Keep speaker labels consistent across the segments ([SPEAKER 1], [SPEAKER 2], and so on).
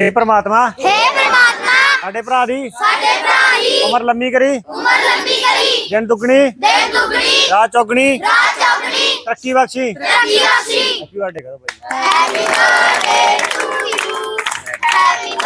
[SPEAKER 1] ਹੇ ਪ੍ਰਮਾਤਮਾ।
[SPEAKER 2] ਹੇ ਪ੍ਰਮਾਤਮਾ।
[SPEAKER 1] ਸਾਡੇ ਭਰਾ ਦੀ।
[SPEAKER 2] ਸਾਡੇ ਭਰਾ ਹੀ
[SPEAKER 1] ਉਮਰ ਲੰਮੀ ਕਰੀ।
[SPEAKER 2] ਉਮਰ ਲੰਬੀ ਕਰੀ।
[SPEAKER 1] ਦਿਨ ਦੁੱਗਣੀ।
[SPEAKER 2] ਦੇਹ ਦੁਗਣੀ।
[SPEAKER 1] ਰਾਤ ਚੌਗਣੀ।
[SPEAKER 2] ਰਾਤ ਚੌਗਣੀ।
[SPEAKER 1] ਤਰੱਕੀ ਬਖਸ਼ੀ।
[SPEAKER 2] ਰੱਖੀ ਆਸੀ
[SPEAKER 1] ਹੈਪੀ ਬਰਥਡੇ ਕਰੋ ਭਾਈ।
[SPEAKER 2] Happy birthday to you happy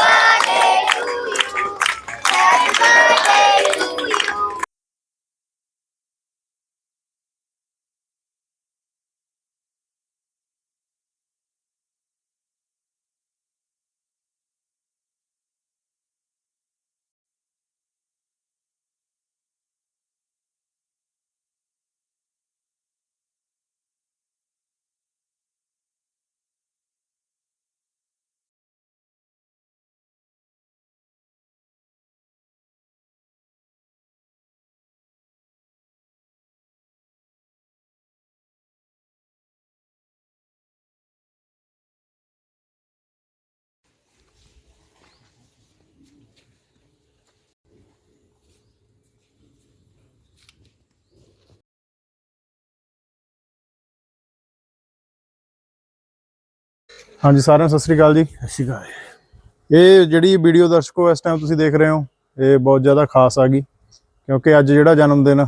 [SPEAKER 3] ਹਾਂਜੀ ਸਾਰਿਆਂ ਨੂੰ ਸਤਿ ਸ੍ਰੀ ਅਕਾਲ ਜੀ।
[SPEAKER 1] ਸਤਿ ਸ਼੍ਰੀ ਅਕਾਲ
[SPEAKER 3] ਇਹ ਜਿਹੜੀ ਵੀਡੀਓ ਦਰਸ਼ਕੋ ਇਸ ਟਾਈਮ ਤੁਸੀਂ ਦੇਖ ਰਹੇ ਹੋ ਇਹ ਬਹੁਤ ਜ਼ਿਆਦਾ ਖਾਸ ਆ ਗਈ ਕਿਉਂਕਿ ਅੱਜ ਜਿਹੜਾ ਜਨਮ ਦਿਨ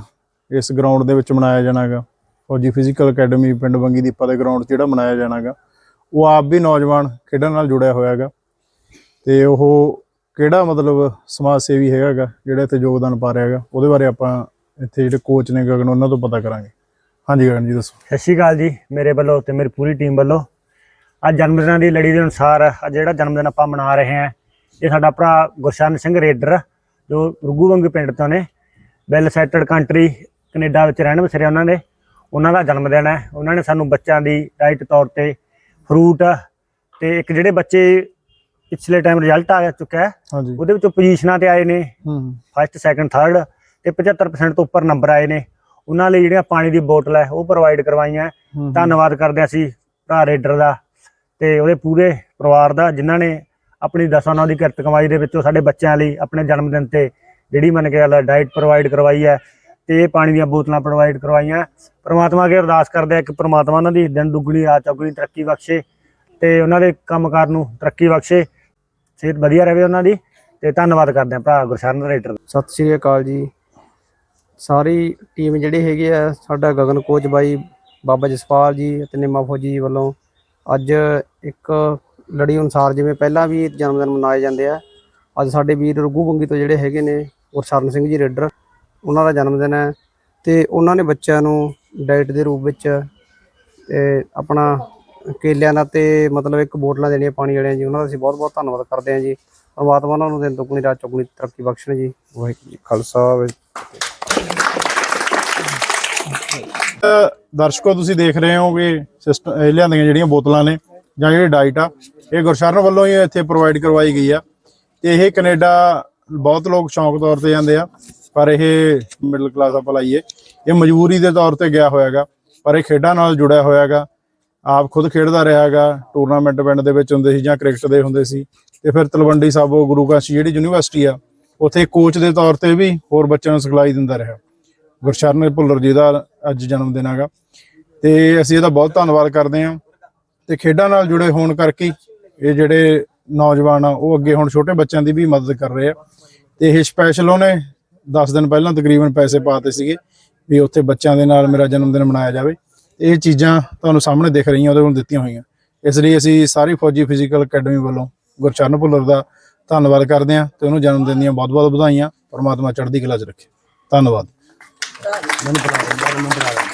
[SPEAKER 3] ਇਸ ਗਰਾਊਂਡ ਦੇ ਵਿੱਚ ਮਨਾਇਆ ਜਾਣਾਗਾ ਫੌਜੀ ਫਿਜ਼ੀਕਲ ਅਕੈਡਮੀ ਪਿੰਡ ਬੰਗੀ ਦੀਪਾ ਦੇ ਗਰਾਊਂਡ 'ਚ ਜਿਹੜਾ ਮਨਾਇਆ ਜਾਣਾਗਾ ਉਹ ਆਪ ਵੀ ਨੌਜਵਾਨ ਖੇਡਾਂ ਨਾਲ ਜੁੜਿਆ ਹੋਇਆ ਹੈਗਾ ਤੇ ਉਹ ਕਿਹੜਾ ਮਤਲਬ ਸਮਾਜ ਸੇਵੀ ਹੈਗਾਗਾ ਜਿਹੜਾ ਇੱਥੇ ਯੋਗਦਾਨ ਪਾ ਰਿਹਾ ਹੈਗਾ ਉਹਦੇ ਬਾਰੇ ਆਪਾਂ ਇੱਥੇ ਜਿਹੜੇ ਕੋਚ ਨੇ ਗਗਨ ਉਹਨਾਂ ਤੋਂ ਪਤਾ ਕਰਾਂਗੇ। ਹਾਂਜੀ ਗਗਨ ਜੀ ਦੱਸੋ।
[SPEAKER 1] ਸਤਿ ਸ਼੍ਰੀ ਅਕਾਲ ਜੀ ਮੇਰੇ ਵੱਲੋਂ ਤੇ ਮੇਰੀ ਪੂਰੀ ਟੀਮ ਵੱਲੋਂ ਅੱਜ ਜਨਮ ਦਿਨਾਂ ਦੀ ਲੜੀ ਦੇ ਅਨੁਸਾਰ ਅੱਜ ਜਿਹੜਾ ਜਨਮ ਦਿਨ ਆਪਾਂ ਮਨਾ ਰਹੇ ਹਾਂ ਇਹ ਸਾਡਾ ਭਰਾ ਗੁਰਸ਼ਨ ਸਿੰਘ ਰੇਡਰ ਜੋ ਰੁੱਗੂਵੰਗ ਪਿੰਡ ਤੋਂ ਨੇ ਵੈਲ ਸੈਟਲਡ ਕੰਟਰੀ ਕੈਨੇਡਾ ਵਿੱਚ ਰਹਿਣ ਵਸਰੇ ਉਹਨਾਂ ਦੇ ਉਹਨਾਂ ਦਾ ਜਨਮ ਦਿਨ ਹੈ। ਉਹਨਾਂ ਨੇ ਸਾਨੂੰ ਬੱਚਿਆਂ ਦੀ ਡਾਈਟ ਤੌਰ ਤੇ ਫਰੂਟ ਤੇ ਇੱਕ ਜਿਹੜੇ ਬੱਚੇ ਪਿਛਲੇ ਟਾਈਮ ਰਿਜ਼ਲਟ ਆ ਚੁੱਕਾ ਹੈ ਉਹਦੇ ਵਿੱਚੋਂ ਪੋਜੀਸ਼ਨਾਂ ਤੇ ਆਏ ਨੇ ਫਸਟ ਸੈਕੰਡ ਥਰਡ ਤੇ 75% ਤੋਂ ਉੱਪਰ ਨੰਬਰ ਆਏ ਨੇ। ਉਹਨਾਂ ਲਈ ਜਿਹੜੀਆਂ ਪਾਣੀ ਦੀ ਬੋਤਲ ਹੈ ਉਹ ਪ੍ਰੋਵਾਈਡ ਕਰਵਾਈਆਂ। ਧੰਨਵਾਦ ਕਰਦੇ ਅਸੀਂ ਭਰਾ ਰੇਡਰ ਦਾ। ਤੇ ਉਹਦੇ ਪੂਰੇ ਪਰਿਵਾਰ ਦਾ ਜਿਨ੍ਹਾਂ ਨੇ ਆਪਣੀ ਦਸਾਂ ਨਾਲ ਦੀ ਕਿਰਤ ਕਮਾਈ ਦੇ ਵਿੱਚੋਂ ਸਾਡੇ ਬੱਚਿਆਂ ਲਈ ਆਪਣੇ ਜਨਮ ਦਿਨ ਤੇ ਜਿਹੜੀ ਮੰਨ ਕੇ ਗੱਲ ਡਾਈਟ ਪ੍ਰੋਵਾਈਡ ਕਰਵਾਈ ਹੈ ਤੇ ਪਾਣੀ ਦੀਆਂ ਬੋਤਲਾਂ ਪ੍ਰੋਵਾਈਡ ਕਰਵਾਈਆਂ। ਪ੍ਰਮਾਤਮਾ ਅੱਗੇ ਅਰਦਾਸ ਕਰਦੇ ਆ ਕਿ ਪ੍ਰਮਾਤਮਾ ਉਹਨਾਂ ਦੀ ਦਿਨ ਦੁੱਗਣੀ, ਰਾਤ ਚੌਗਣੀ ਤਰੱਕੀ ਬਖਸ਼ੇ ਤੇ ਉਹਨਾਂ ਦੇ ਕੰਮਕਾਰ ਨੂੰ ਤਰੱਕੀ ਬਖਸ਼ੇ। ਸਿਹਤ ਵਧੀਆ ਰਹੇ ਉਹਨਾਂ ਦੀ ਤੇ ਧੰਨਵਾਦ ਕਰਦੇ ਆ ਭਰਾ ਗੁਰਸ਼ਰਨ ਰੇਡਰ
[SPEAKER 4] ਸਤਿ ਸ਼੍ਰੀ ਅਕਾਲ ਜੀ। ਸਾਰੀ ਟੀਮ ਜਿਹੜੀ ਹੈਗੀ ਆ, ਸਾਡਾ ਗਗਨ ਕੋਚ ਬਾਈ ਬਾਬਾ ਜਸਪਾਲ ਜੀ ਅਤੇ ਨਿੰਮਾ ਫੌਜੀ ਜੀ ਵੱਲੋਂ ਅੱਜ ਇੱਕ ਲੜੀ ਅਨੁਸਾਰ ਜਿਵੇਂ ਪਹਿਲਾਂ ਵੀ ਜਨਮ ਦਿਨ ਮਨਾਏ ਜਾਂਦੇ ਆ, ਅੱਜ ਸਾਡੇ ਵੀਰ ਰੁੱਗੂ ਬੰਗੀ ਤੋਂ ਜਿਹੜੇ ਹੈਗੇ ਨੇ ਗੁਰਸ਼ਰਨ ਸਿੰਘ ਜੀ ਰੇਡਰ, ਉਹਨਾਂ ਦਾ ਜਨਮ ਦਿਨ ਹੈ ਤੇ ਉਹਨਾਂ ਨੇ ਬੱਚਿਆਂ ਨੂੰ ਡਾਈਟ ਦੇ ਰੂਪ ਵਿੱਚ ਤੇ ਆਪਣਾ ਕੇਲਿਆਂ ਦਾ ਤੇ ਮਤਲਬ ਇੱਕ ਬੋਟਲਾਂ ਦੇਣੀਆਂ ਪਾਣੀ ਵਾਲੀਆਂ ਜੀ, ਉਹਨਾਂ ਦਾ ਅਸੀਂ ਬਹੁਤ ਬਹੁਤ ਧੰਨਵਾਦ ਕਰਦੇ ਹਾਂ ਜੀ। ਪਰਮਾਤਮਾ ਉਹਨਾਂ ਨੂੰ ਦਿਨ ਦੁੱਗਣੀ ਰਾਤ ਚੌਗੁਣੀ ਤਰੱਕੀ ਬਖਸ਼ਣ ਜੀ। ਵਾਹਿਗੁਰੂ ਜੀ ਖਾਲਸਾ, ਵਾਹਿਗੁਰੂ
[SPEAKER 3] ਦਰਸ਼ਕੋ, ਤੁਸੀਂ ਦੇਖ ਰਹੇ ਹੋ ਕਿ ਸਿਸਟਮ ਇਹ ਲਿਆਂਦੀਆਂ ਜਿਹੜੀਆਂ ਬੋਤਲਾਂ ਨੇ, ਜਾਂ ਜਿਹੜੀ ਡਾਈਟ ਆ, ਇਹ ਗੁਰਸ਼ਰਨ ਵੱਲੋਂ ਹੀ ਇੱਥੇ ਪ੍ਰੋਵਾਈਡ ਕਰਵਾਈ ਗਈ ਆ। ਤੇ ਇਹ ਕੈਨੇਡਾ, ਬਹੁਤ ਲੋਕ ਸ਼ੌਂਕ ਤੌਰ ਤੇ ਜਾਂਦੇ ਆ, ਪਰ ਇਹ ਮਿਡਲ ਕਲਾਸ ਆਪਾਂ ਲਾਈਏ। ਇਹ ਮਜਬੂਰੀ ਦੇ ਤੌਰ ਤੇ ਗਿਆ ਹੋਇਆਗਾ, ਪਰ ਇਹ ਖੇਡਾਂ ਨਾਲ ਜੁੜਿਆ ਹੋਇਆਗਾ। ਆਪ ਖੁਦ ਖੇਡਦਾ ਰਿਹਾਗਾ ਟੂਰਨਾਮੈਂਟ ਪਿੰਡ ਦੇ ਵਿੱਚ ਹੁੰਦੇ ਸੀ ਜਾਂ ਕ੍ਰਿਕਟ ਦੇ ਹੁੰਦੇ ਸੀ। ਤੇ ਫਿਰ ਤਲਵੰਡੀ ਸਾਬੋ ਗੁਰੂ ਕਾਸ਼ੀ ਜਿਹੜੀ ਯੂਨੀਵਰਸਿਟੀ ਆ, ਉੱਥੇ ਕੋਚ ਦੇ ਤੌਰ ਤੇ ਵੀ ਹੋਰ ਬੱਚਿਆਂ ਨੂੰ ਸਿਖਲਾਈ ਦਿੰਦਾ ਰਿਹਾ। ਗੁਰਸ਼ਰਨ ਭੁੱਲਰ ਜੀ ਦਾ ਅੱਜ ਜਨਮ ਦਿਨ ਹੈਗਾ। ਤੇ ਅਸੀਂ ਇਹਦਾ ਬਹੁਤ ਧੰਨਵਾਦ ਕਰਦੇ ਹਾਂ। ਤੇ ਖੇਡਾਂ ਨਾਲ ਜੁੜੇ ਹੋਣ ਕਰਕੇ ਇਹ ਜਿਹੜੇ ਨੌਜਵਾਨ ਆ, ਉਹ ਅੱਗੇ ਹੁਣ ਛੋਟੇ ਬੱਚਿਆਂ ਦੀ ਵੀ ਮਦਦ ਕਰ ਰਹੇ ਆ। ਤੇ ਇਹ ਸਪੈਸ਼ਲ ਉਹਨੇ 10 ਦਿਨ ਪਹਿਲਾਂ ਤਕਰੀਬਨ ਪੈਸੇ ਪਾਤੇ ਸੀਗੇ ਵੀ ਉੱਥੇ ਬੱਚਿਆਂ ਦੇ ਨਾਲ ਮੇਰਾ ਜਨਮ ਦਿਨ ਮਨਾਇਆ ਜਾਵੇ। ਇਹ ਚੀਜ਼ਾਂ ਤੁਹਾਨੂੰ ਸਾਹਮਣੇ ਦਿਖ ਰਹੀਆਂ, ਉਹਦੇ ਕੋਲ ਦਿੱਤੀਆਂ ਹੋਈਆਂ। ਇਸ ਲਈ ਅਸੀਂ ਸਾਰੀ ਫੌਜੀ ਫਿਜ਼ੀਕਲ ਅਕੈਡਮੀ ਵੱਲੋਂ ਗੁਰਚਰਨ ਭੁੱਲਰ ਦਾ ਧੰਨਵਾਦ ਕਰਦੇ ਹਾਂ ਤੇ ਉਹਨੂੰ ਜਨਮ ਦਿਨ ਦੀਆਂ ਬਹੁਤ-ਬਹੁਤ ਵਧਾਈਆਂ। ਪਰਮਾਤਮਾ ਚੜ੍ਹਦੀ ਕਲਾ 'ਚ ਰੱਖੇ। ਧੰਨਵਾਦ। Nombrado, nombrado, nombrado.